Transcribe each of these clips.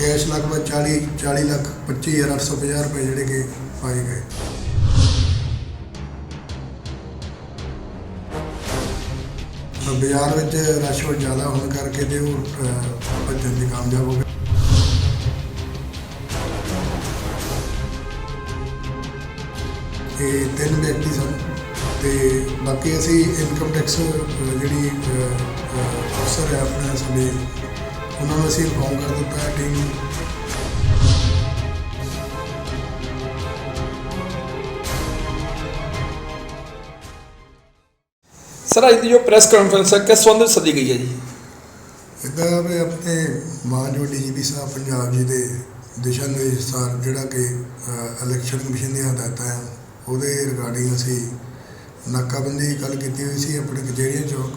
Cash ਲਗਭਗ 40 40 ਲੱਖ 25850 ਰੁਪਏ ਜਿਹੜੇ ਕਿ ਪਾਏ ਗਏ। ਬਾਜ਼ਾਰ ਵਿੱਚ ਰਸ਼ ਬਹੁਤ ਜ਼ਿਆਦਾ ਹੋਣ ਕਰਕੇ ਤੇ ਉਹ ਭੱਜਣ ਦੀ ਕਾਮਯਾਬ ਹੋ ਗਏ। ਇਹ ਤਿੰਨ ਵਿਅਕਤੀ ਸਨ ਤੇ ਬਾਕੀ ਅਸੀਂ ਇਨਕਮ ਟੈਕਸ ਜਿਹੜੀ ਅਫਸਰ ਹੈ ਆਪਣਾ ਸਾਡੇ ਉਹਨਾਂ ਨੂੰ ਅਸੀਂ ਇਨਫੋਰਮ ਕਰ ਦਿੱਤਾ ਹੈ ਟੀਮ ਨੂੰ। ਸਰ ਅੱਜ ਦੀ ਜੋ ਪ੍ਰੈਸ ਕਾਨਫਰੰਸ ਹੈ ਕਿਸ ਸੰਬੰਧ ਵਿੱਚ ਸੱਦੀ ਗਈ ਹੈ ਜੀ? ਇੱਦਾਂ ਵੀ ਆਪਣੇ ਮਾਨਯੋਗ ਡੀਜੀਪੀ ਸਾਹਿਬ ਪੰਜਾਬ ਜੀ ਦੇ ਦਿਸ਼ਾ ਨਿਰਦੇਸ਼ ਜਿਹੜਾ ਕਿ ਇਲੈਕਸ਼ਨ ਕਮਿਸ਼ਨ ਦੀਆਂ ਹਦਾਇਤਾਂ ਹੈ ਉਹਦੇ ਰਿਗਾਰਡਿੰਗ ਅਸੀਂ ਨਾਕਾਬੰਦੀ ਕੱਲ ਕੀਤੀ ਹੋਈ ਸੀ ਆਪਣੇ ਕਚਹਿਰੀਆਂ ਚੌਕ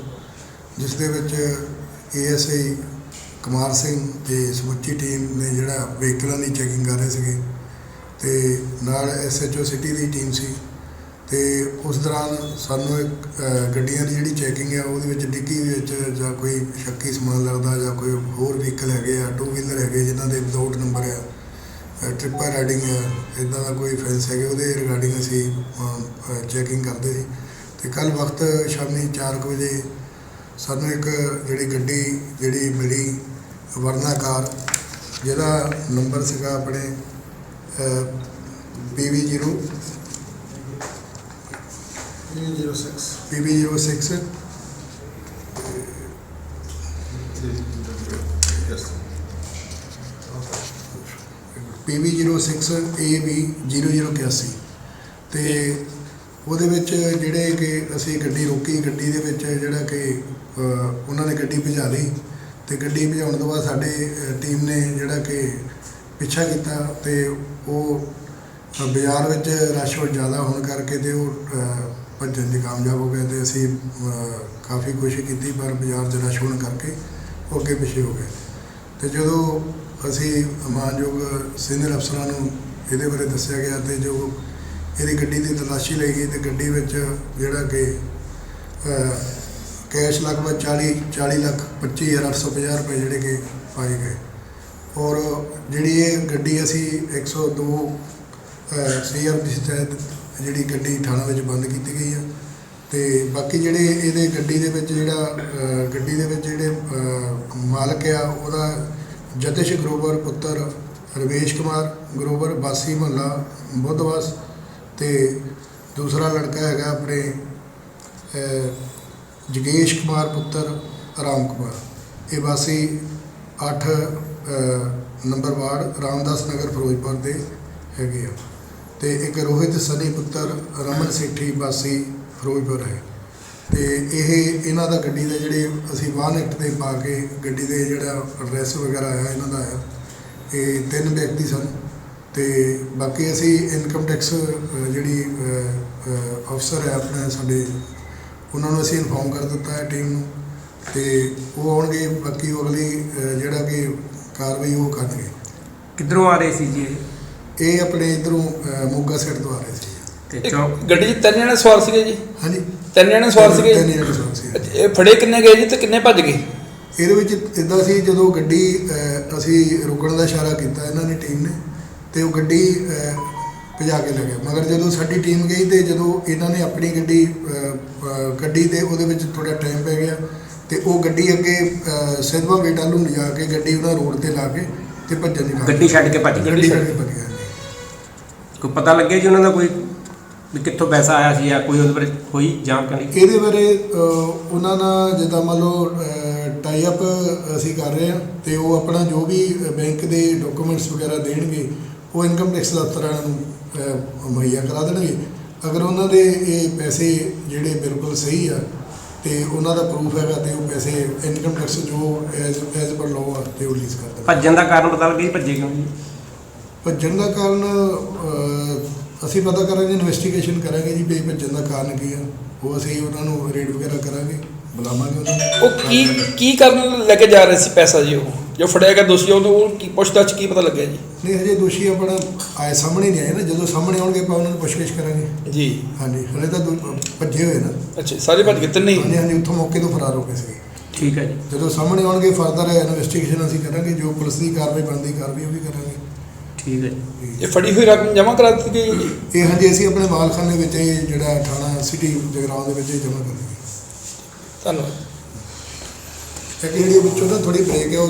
ਜਿਸ ਦੇ ਵਿੱਚ ਏਐਸਆਈ ਕੁਮਾਰ ਸਿੰਘ ਤੇ ਸਮੁੱਚੀ ਟੀਮ ਨੇ ਜਿਹੜਾ ਵਹੀਕਲਾਂ ਦੀ ਚੈਕਿੰਗ ਕਰ ਰਹੇ ਸੀਗੇ ਤੇ ਨਾਲ ਐਸਐਚਓ ਸਿਟੀ ਦੀ ਟੀਮ ਸੀ ਤੇ ਉਸ ਦੌਰਾਨ ਸਾਨੂੰ ਇੱਕ ਅਹ, ਗੱਡੀਆਂ ਦੀ ਜਿਹੜੀ ਚੈਕਿੰਗ ਹੈ ਉਹਦੇ ਵਿੱਚ ਡਿੱਗੀ ਵਿੱਚ ਜਾਂ ਕੋਈ ਸ਼ੱਕੀ ਸਮਾਨ ਲੱਗਦਾ ਜਾਂ ਕੋਈ ਹੋਰ ਵਹੀਕਲ ਹੈਗੇ ਆ ਟੂ ਵੀਲਰ ਹੈਗੇ ਜਿਨ੍ਹਾਂ ਦੇ ਵਿਦਆਊਟ ਨੰਬਰ ਆ ਟ੍ਰਿਪਲ ਰਾਈਡਿੰਗ ਹੈ ਇਦਾਂ ਦਾ ਕੋਈ ਫੈਂਸ ਹੈਗੇ ਉਹਦੇ ਰਿਗਾਰਡਿੰਗ ਅਸੀਂ ਚੈਕਿੰਗ ਕਰਦੇ ਸੀ ਤੇ ਕੱਲ ਵਕਤ ਸ਼ਾਮੀ 4 ਕੁ ਵਜੇ ਸਾਨੂੰ ਇੱਕ ਜਿਹੜੀ ਗੱਡੀ ਜਿਹੜੀ ਮਿਲੀ ਵਰਨਾ ਕਾਰ ਜਿਹਦਾ ਨੰਬਰ ਸੀਗਾ ਆਪਣੇ PV0 06 PB06 yes PB06 AB0081 ਤੇ ਉਹਦੇ ਵਿੱਚ ਜਿਹੜੇ ਕਿ ਅਸੀਂ ਗੱਡੀ ਰੋਕੀ ਗੱਡੀ ਦੇ ਵਿੱਚ ਜਿਹੜਾ ਕਿ ਉਹਨਾਂ ਨੇ ਗੱਡੀ ਭਜਾ ਲਈ। ਤੇ ਗੱਡੀ ਭਜਾਉਣ ਤੋਂ ਬਾਅਦ ਸਾਡੀ ਟੀਮ ਨੇ ਜਿਹੜਾ ਕਿ ਪਿੱਛਾ ਕੀਤਾ ਤੇ ਉਹ ਬਾਜ਼ਾਰ ਵਿੱਚ ਰਸ਼ ਬਹੁਤ ਜ਼ਿਆਦਾ ਹੋਣ ਕਰਕੇ ਤੇ ਉਹ ਭੱਜਣ ਦੀ ਕਾਮਯਾਬ ਹੋ ਗਏ ਤੇ ਅਸੀਂ ਕਾਫੀ ਕੋਸ਼ਿਸ਼ ਕੀਤੀ ਪਰ ਬਾਜ਼ਾਰ 'ਚ ਰਸ਼ ਹੋਣ ਕਰਕੇ ਉਹ ਅੱਗੇ ਪਿੱਛੇ ਹੋ ਗਏ। ਤੇ ਜਦੋਂ ਅਸੀਂ ਮਾਨਯੋਗ ਸੀਨੀਅਰ ਅਫਸਰਾਂ ਨੂੰ ਇਹਦੇ ਬਾਰੇ ਦੱਸਿਆ ਗਿਆ ਤੇ ਜੋ ਇਹਦੀ ਗੱਡੀ ਦੀ ਤਲਾਸ਼ੀ ਲਈ ਗਈ ਤੇ ਗੱਡੀ ਵਿੱਚ ਜਿਹੜਾ ਕਿ ਕੈਸ਼ ਲਗਭਗ 40 40 ਲੱਖ 25850 ਰੁਪਏ ਜਿਹੜੇ ਕਿ ਪਾਏ ਗਏ। ਔਰ ਜਿਹੜੀ ਇਹ ਗੱਡੀ ਅਸੀਂ 102 ਸੀਆਰ ਦੀ ਤਹਿਤ ਜਿਹੜੀ ਗੱਡੀ ਥਾਣਾ ਵਿੱਚ ਬੰਦ ਕੀਤੀ ਗਈ ਆ। ਤੇ ਬਾਕੀ ਜਿਹੜੇ ਇਹਦੇ ਗੱਡੀ ਦੇ ਵਿੱਚ ਜਿਹੜਾ ਗੱਡੀ ਦੇ ਵਿੱਚ ਜਿਹੜੇ ਮਾਲਕ ਆ, ਉਹਦਾ ਜਤਿਸ਼ ਗਰੋਵਰ ਪੁੱਤਰ ਰਵੇਸ਼ ਕੁਮਾਰ ਗਰੋਵਰ ਬਾਸੀ ਮਹੱਲਾ ਬੁੱਧਵਾਸ ਤੇ ਦੂਸਰਾ ਲੜਕਾ ਹੈਗਾ ਆਪਣੇ ਜਗੇਸ਼ ਕੁਮਾਰ ਪੁੱਤਰ, ਰਾਮ ਕੁਮਾਰ। ਇਹ ਵਾਸੀ 8 ਨੰਬਰ ਵਾਰਡ ਰਾਮਦਾਸ ਨਗਰ ਫਿਰੋਜ਼ਪੁਰ ਦੇ ਹੈਗੇ ਆ। ਤੇ ਇੱਕ ਰੋਹਿਤ ਸਨੀ ਪੁੱਤਰ, ਰਮਨ ਸੇਠੀ ਵਾਸੀ ਫਿਰੋਜ਼ਪੁਰ ਹੈ। ਤੇ ਇਹ ਇਹਨਾਂ ਦਾ ਗੱਡੀ ਦੇ ਜਿਹੜੇ ਅਸੀਂ ਵਾਹਨ ਐਕਟ ਤੇ ਪਾ ਕੇ ਗੱਡੀ ਦੇ ਜਿਹੜਾ ਐਡਰੈਸ ਵਗੈਰਾ ਆਇਆ ਇਹਨਾਂ ਦਾ ਆਇਆ। ਇਹ ਤਿੰਨ ਵਿਅਕਤੀ ਸਨ। ਤੇ ਬਾਕੀ ਅਸੀਂ ਇਨਕਮ ਟੈਕਸ ਜਿਹੜੀ ਅਫਸਰ ਹੈ, ਆਪਣੇ ਸਾਡੇ ਉਹਨਾਂ ਨੂੰ ਅਸੀਂ ਇਨਫੋਰਮ ਕਰ ਦਿੱਤਾ ਹੈ ਟੀਮ ਨੂੰ ਤੇ ਉਹ ਆਉਣਗੇ ਬਾਕੀ ਉਹ ਅਗਲੀ ਅ, ਜਿਹੜਾ ਕਿ ਕਾਰਵਾਈ ਉਹ ਕਰਨਗੇ। ਕਿੱਧਰੋਂ ਆ ਰਹੇ ਸੀ ਜੀ ਇਹ? ਇਹ ਆਪਣੇ ਇਧਰੋਂ ਮੋਗਾ ਸਾਈਡ ਤੋਂ ਆ ਰਹੇ ਸੀ। ਤੇ ਇੱਕ ਚੌਕ ਗੱਡੀ 'ਚ ਤਿੰਨ ਜਣੇ ਸਵਾਰ ਸੀਗੇ ਜੀ? ਹਾਂਜੀ। ਤਿੰਨ ਜਣੇ ਸਵਾਰ ਸੀਗੇ? ਤਿੰਨ ਜਣੇ ਸਵਾਰ ਸੀ ਅੱਛਾ, ਇਹ ਫੜੇ ਕਿੰਨੇ ਗਏ ਜੀ ਤੇ ਕਿੰਨੇ ਭੱਜ ਗਏ? ਇਹਦੇ ਵਿੱਚ ਇਦਾਂ ਸੀ ਜਦੋਂ ਗੱਡੀ ਅ, ਅਸੀਂ ਰੁਕਣ ਦਾ ਇਸ਼ਾਰਾ ਕੀਤਾ ਇਹਨਾਂ ਨੇ ਟੀਮ ਨੇ ਤੇ ਉਹ ਗੱਡੀ ਅ, ਭਜਾ ਕੇ ਲੈ ਗਏ। ਮਗਰ ਜਦੋਂ ਸਾਡੀ ਟੀਮ ਗਈ ਤੇ ਜਦੋਂ ਇਹਨਾਂ ਨੇ ਆਪਣੀ ਗੱਡੀ ਗੱਡੀ ਤੇ ਉਹਦੇ ਵਿੱਚ ਥੋੜਾ ਟਾਈਮ ਪੈ ਗਿਆ ਤੇ ਉਹ ਗੱਡੀ ਅੱਗੇ ਸਿੱਧਵਾਂ ਬੇਟਾ ਨੂੰ ਲਿਜਾ ਕੇ ਗੱਡੀ ਉਹਨਾਂ ਰੋਡ ਤੇ ਲਾ ਕੇ ਤੇ ਭੱਜਣ ਦੀ ਗੱਡੀ ਛੱਡ ਕੇ ਭੱਜ ਗਏ। ਗੱਡੀ ਛੱਡ ਕੇ ਭੱਜ ਗਿਆ ਕੋਈ ਪਤਾ ਲੱਗਿਆ ਜੀ ਉਹਨਾਂ ਦਾ ਕੋਈ ਵੀ ਕਿੱਥੋਂ ਪੈਸਾ ਆਇਆ ਸੀ ਜਾਂ ਕੋਈ ਉਹਦੇ ਬਾਰੇ ਕੋਈ ਜਾਣਕਾਰੀ? ਇਹਦੇ ਬਾਰੇ ਉਹਨਾਂ ਨਾਲ ਜਿੱਦਾਂ ਮੰਨ ਲਓ ਟਾਈ ਅਪ ਅਸੀਂ ਕਰ ਰਹੇ ਹਾਂ ਤੇ ਉਹ ਆਪਣਾ ਜੋ ਵੀ ਬੈਂਕ ਦੇ ਡਾਕੂਮੈਂਟਸ ਵਗੈਰਾ ਦੇਣਗੇ ਉਹ ਇਨਕਮ ਟੈਕਸ ਦਫ਼ਤਰਾਂ ਨੂੰ ਮੁਹੱਈਆ ਕਰਾ ਦੇਣਗੇ। ਅਗਰ ਉਹਨਾਂ ਦੇ ਇਹ ਪੈਸੇ ਜਿਹੜੇ ਬਿਲਕੁਲ ਸਹੀ ਆ ਤੇ ਉਹਨਾਂ ਦਾ ਪ੍ਰੂਫ ਹੈਗਾ ਤੇ ਉਹ ਪੈਸੇ ਇਨਕਮ ਟੈਕਸ ਜੋ ਐਜ਼ ਐਜ਼ ਪਰ ਲਾਅ ਆ ਤੇ ਉਹ ਰਿਲੀਜ਼ ਕਰ ਦੇਣਗੇ। ਭੱਜਣ ਦਾ ਕਾਰਨ ਪਤਾ ਲੱਗਿਆ ਭੱਜੇ ਕਿਉਂ ਜੀ? ਭੱਜਣ ਦਾ ਕਾਰਨ ਅਸੀਂ ਪਤਾ ਕਰਾਂਗੇ ਇਨਵੈਸਟੀਗੇਸ਼ਨ ਕਰਾਂਗੇ ਜੀ ਵੀ ਭੱਜਣ ਦਾ ਕਾਰਨ ਕੀ ਆ। ਉਹ ਅਸੀਂ ਉਹਨਾਂ ਨੂੰ ਰੇਡ ਵਗੈਰਾ ਕਰਾਂਗੇ ਬੁਲਾਵਾਂਗੇ ਉਹਨਾਂ ਨੂੰ। ਉਹ ਕੀ ਕੀ ਕਰਨ ਲੈ ਕੇ ਜਾ ਰਹੇ ਸੀ ਪੈਸਾ ਜੀ ਉਹ? ਜੋ ਫੜਿਆ ਗਿਆ ਦੋਸ਼ੀ ਉਹਨੂੰ ਉਹ ਕੀ ਪੁੱਛਦਾ ਕੀ ਪਤਾ ਲੱਗਿਆ ਜੀ? ਨਹੀਂ ਹਜੇ ਦੋਸ਼ੀ ਆਪਣਾ ਆਏ ਸਾਹਮਣੇ ਨਹੀਂ ਆਏ ਨਾ। ਜਦੋਂ ਸਾਹਮਣੇ ਆਉਣਗੇ ਆਪਾਂ ਉਹਨਾਂ ਨੂੰ ਪੁੱਛਗਿੱਛ ਕਰਾਂਗੇ। ਜੀ। ਹਾਂਜੀ ਹਲੇ ਤਾਂ ਦੋ- ਭੱਜੇ ਹੋਏ ਨਾ। ਅੱਛਾ ਸਾਰੇ ਭੱਜ ਗਏ ਤਿੰਨੇ ਹੀ? ਹਾਂਜੀ ਹਾਂਜੀ ਉੱਥੋਂ ਮੌਕੇ ਤੋਂ ਫਰਾਰ ਹੋ ਗਏ ਸੀ ਠੀਕ ਹੈ ਜੀ। ਜਦੋਂ ਸਾਹਮਣੇ ਆਉਣਗੇ ਫਰਦਰ ਇਨਵੈਸਟੀਗੇਸ਼ਨ ਅਸੀਂ ਕਰਾਂਗੇ ਜੋ ਪੁਲਿਸ ਦੀ ਕਾਰਵਾਈ ਬਣਦੀ ਕਾਰਵਾਈ ਉਹ ਵੀ ਕਰਾਂਗੇ। ਠੀਕ ਹੈ ਜੀ। ਇਹ ਫੜੀ ਹੋਈ ਰਕਮ ਜਮ੍ਹਾਂ ਕਰਾ ਦਿੱਤੀ ਗਈ ਹੈ ਜੀ? ਇਹ ਹਾਂਜੀ ਅਸੀਂ ਆਪਣੇ ਮਾਲਖਾਨੇ ਵਿੱਚ ਇਹ ਜਿਹੜਾ ਥਾਣਾ ਸਿਟੀ ਜਗਰਾਉਂ ਦੇ ਵਿੱਚ ਇਹ ਜਮ੍ਹਾਂ ਕਰਾਂਗੇ ਧੰਨਵਾਦ। ਇੱਕ ਜਿਹੜੀ ਵਿੱਚੋਂ ਨਾ ਥੋੜੀ ਬ੍ਰੇਕ ਹੈ ਉਹ